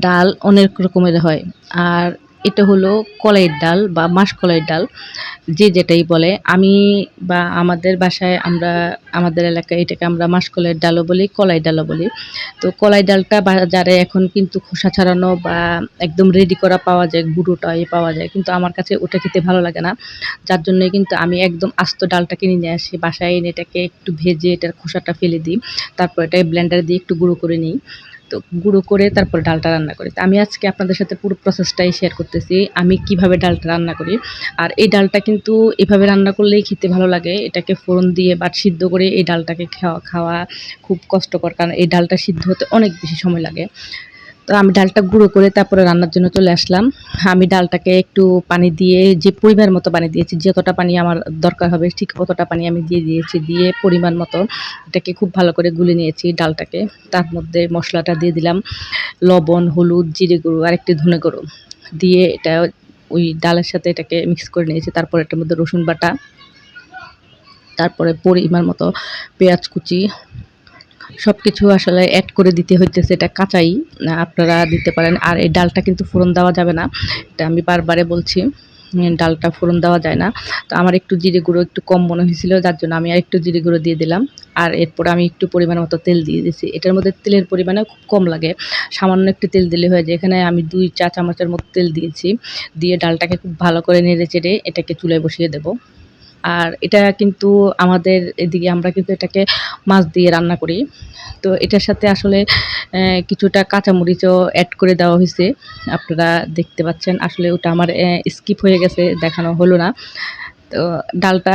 ডাল অনেক রকমের হয়। আর এটা হলো কলাইয়ের ডাল বা মাসকলাইয়ের ডাল, যে যেটাই বলে। আমি বা আমাদের বাসায় আমরা, আমাদের এলাকায় এটাকে আমরা মাসকলাইয়ের ডালও বলি কলাই ডালও বলি। তো কলাই ডালটা বাজারে এখন কিন্তু খোসা ছাড়ানো বা একদম রেডি করা পাওয়া যায় গুঁড়োটাই পাওয়া যায়। কিন্তু আমার কাছে ওটা খেতে ভালো লাগে না। যার জন্যই কিন্তু আমি একদম আস্ত ডালটা কিনে নিয়ে আসি। বাসায় এনে এটাকে একটু ভেজে এটার খোসাটা ফেলে দিই। তারপর এটা ব্লেন্ডার দিয়ে একটু গুঁড়ো করে নিই। তো গুঁড়ো করে তারপর ডালটা রান্না করি। তো আমি আজকে আপনাদের সাথে পুরো প্রসেসটাই শেয়ার করতেছি, আমি কীভাবে ডালটা রান্না করি। আর এই ডালটা কিন্তু এভাবে রান্না করলেই খেতে ভালো লাগে। এটাকে ফোড়ন দিয়ে বা সিদ্ধ করে এই ডালটাকে খাওয়া খাওয়া খুব কষ্টকর, কারণ এই ডালটা সিদ্ধ হতে অনেক বেশি সময় লাগে। তো আমি ডালটা গুঁড়ো করে তারপরে রান্নার জন্য চলে আসলাম। আমি ডালটাকে একটু পানি দিয়ে যে পরিমাণ মতো পানি দিয়েছি, যতটা পানি আমার দরকার হবে ঠিক অতটা পানি আমি দিয়ে দিয়েছি, দিয়ে পরিমাণ মতো এটাকে খুব ভালো করে গুলে নিয়েছি ডালটাকে। তার মধ্যে মশলাটা দিয়ে দিলাম লবণ, হলুদ, জিরে গুঁড়ো আর একটি ধনে গুঁড়ো। দিয়ে এটা ওই ডালের সাথে এটাকে মিক্স করে নিয়েছি, তারপর এটার মধ্যে রসুন বাটা, তারপরে পরিমাণ মতো পেঁয়াজ কুচি সব কিছু আসলে অ্যাড করে দিতে হইতেছে, এটা কাঁচাই। আপনারা দিতে পারেন। আর এই ডালটা কিন্তু ফোড়ন দেওয়া যাবে না। এটা আমি বারবারে বলছি ডালটা ফোড়ন দেওয়া যায় না। তো আমার একটু জিরে গুঁড়ো একটু কম মনে হয়েছিল, যার জন্য আমি আর একটু জিরে গুঁড়ো দিয়ে দিলাম। আর এরপর আমি একটু পরিমাণ মতো তেল দিয়ে দিয়েছি এটার মধ্যে তেলের পরিমাণও খুব কম লাগে। সামান্য একটু তেল দিলে হয়ে যায়। এখানে আমি দুই চা চামচের মতো তেল দিয়েছি। দিয়ে ডালটাকে খুব ভালো করে নেড়ে চেড়ে এটাকে চুলায় বসিয়ে দেবো। আর এটা কিন্তু আমাদের এদিকে আমরা কিন্তু এটাকে মাছ দিয়ে রান্না করি। তো এটার সাথে আসলে কিছুটা কাঁচামরিচও অ্যাড করে দেওয়া হয়েছে। আপনারা দেখতে পাচ্ছেন, আসলে ওটা আমার স্কিপ হয়ে গেছে, দেখানো হলো না। তো ডালটা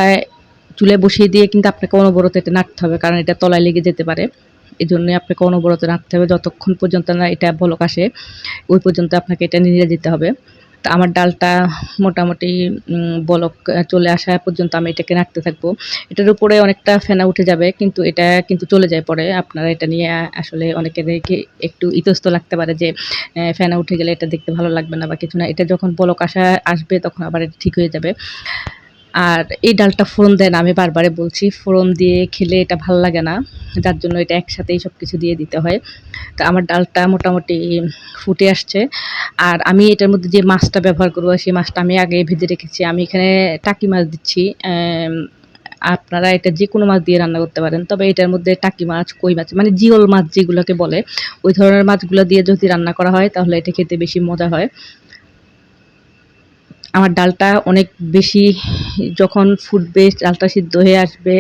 চুলে বসিয়ে দিয়ে কিন্তু আপনাকে অনবরত এটা নাড়তে হবে, কারণ এটা তলায় লেগে যেতে পারে। এই জন্যই আপনাকে অনবরত নাড়তে হবে, যতক্ষণ পর্যন্ত না এটা বলক আসে, ওই পর্যন্ত আপনাকে এটা নিয়ে যেতে হবে। তা আমার ডালটা মোটামুটি বলক চলে আসা পর্যন্ত আমি এটাকে নাড়তে থাকব। এটার উপরে অনেকটা ফেনা উঠে যাবে, কিন্তু এটা কিন্তু চলে যায় পরে। আপনারা এটা নিয়ে আসলে অনেকে দেখে একটু ইতস্ত লাগতে পারে যে ফেনা উঠে গেলে এটা দেখতে ভালো লাগবে না বা কিছু না। এটা যখন বলক আসা, আসবে তখন আবার এটা ঠিক হয়ে যাবে। আর এই ডালটা ফোড়ন দেন, আমি বারবারে বলছি, ফোড়ন দিয়ে খেলে এটা ভালো লাগে না। যার জন্য এটা একসাথেই সব কিছু দিয়ে দিতে হয়। তো আমার ডালটা মোটামুটি ফুটে আসছে। আর আমি এটার মধ্যে যে মাছটা ব্যবহার করব, সেই মাছটা আমি আগে ভেজে রেখেছি। আমি এখানে টাকি মাছ দিচ্ছি। আপনারা এটা যে কোনো মাছ দিয়ে রান্না করতে পারেন। তবে এটার মধ্যে টাকি মাছ, কই মাছ মানে জিওল মাছ যেগুলোকে বলে, ওই ধরনের মাছগুলো দিয়ে যদি রান্না করা হয়, তাহলে এটা খেতে বেশি মজা হয়। আমার ডালটা অনেক বেশি যখন ফুটবে, ডালটা সিদ্ধ হয়ে আসবে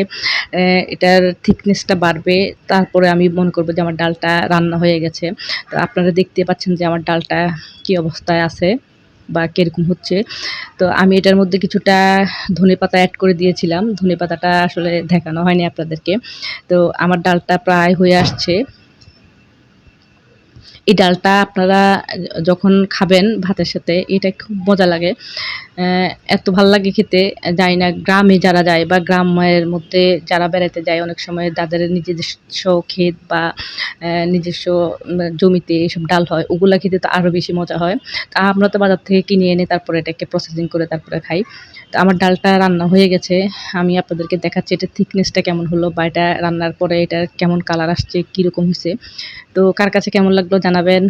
এটার থিকনেসটা বাড়বে, তারপরে আমি মনে করব যে আমার ডালটা রান্না হয়ে গেছে। তো আপনারা দেখতে পাচ্ছেন যে আমার ডালটা কি অবস্থায় আছে বা কীরকম হচ্ছে। তো আমি এটার মধ্যে কিছুটা ধনে পাতা অ্যাড করে দিয়েছিলাম। ধনে পাতাটা আসলে দেখানো হয়নি আপনাদেরকে। তো আমার ডালটা প্রায় হয়ে আসছে। এই ডালটা আপনারা যখন খাবেন ভাতের সাথে, এটা খুব মজা লাগে। এত ভালো লাগে খেতে। যাই না, গ্রামে যারা যায় বা গ্রামের মধ্যে যারা বেড়াতে যায়, অনেক সময় তাদের নিজস্ব ক্ষেত বা নিজস্ব জমিতে এইসব ডাল হয়। ওগুলা খেতে তো আরও বেশি মজা হয়। তা আমরা তো বাজার থেকে কিনে এনে তারপরে এটাকে প্রসেসিং করে তারপরে খাই। তো আমার ডালটা রান্না হয়ে গেছে। আমি আপনাদেরকে দেখাচ্ছি এটা থিকনেসটা কেমন হলো বা এটা রান্নার পরে এটার কেমন কালার আসছে, কীরকম হয়েছে তো কার কাছে কেমন লাগল জানাবেন।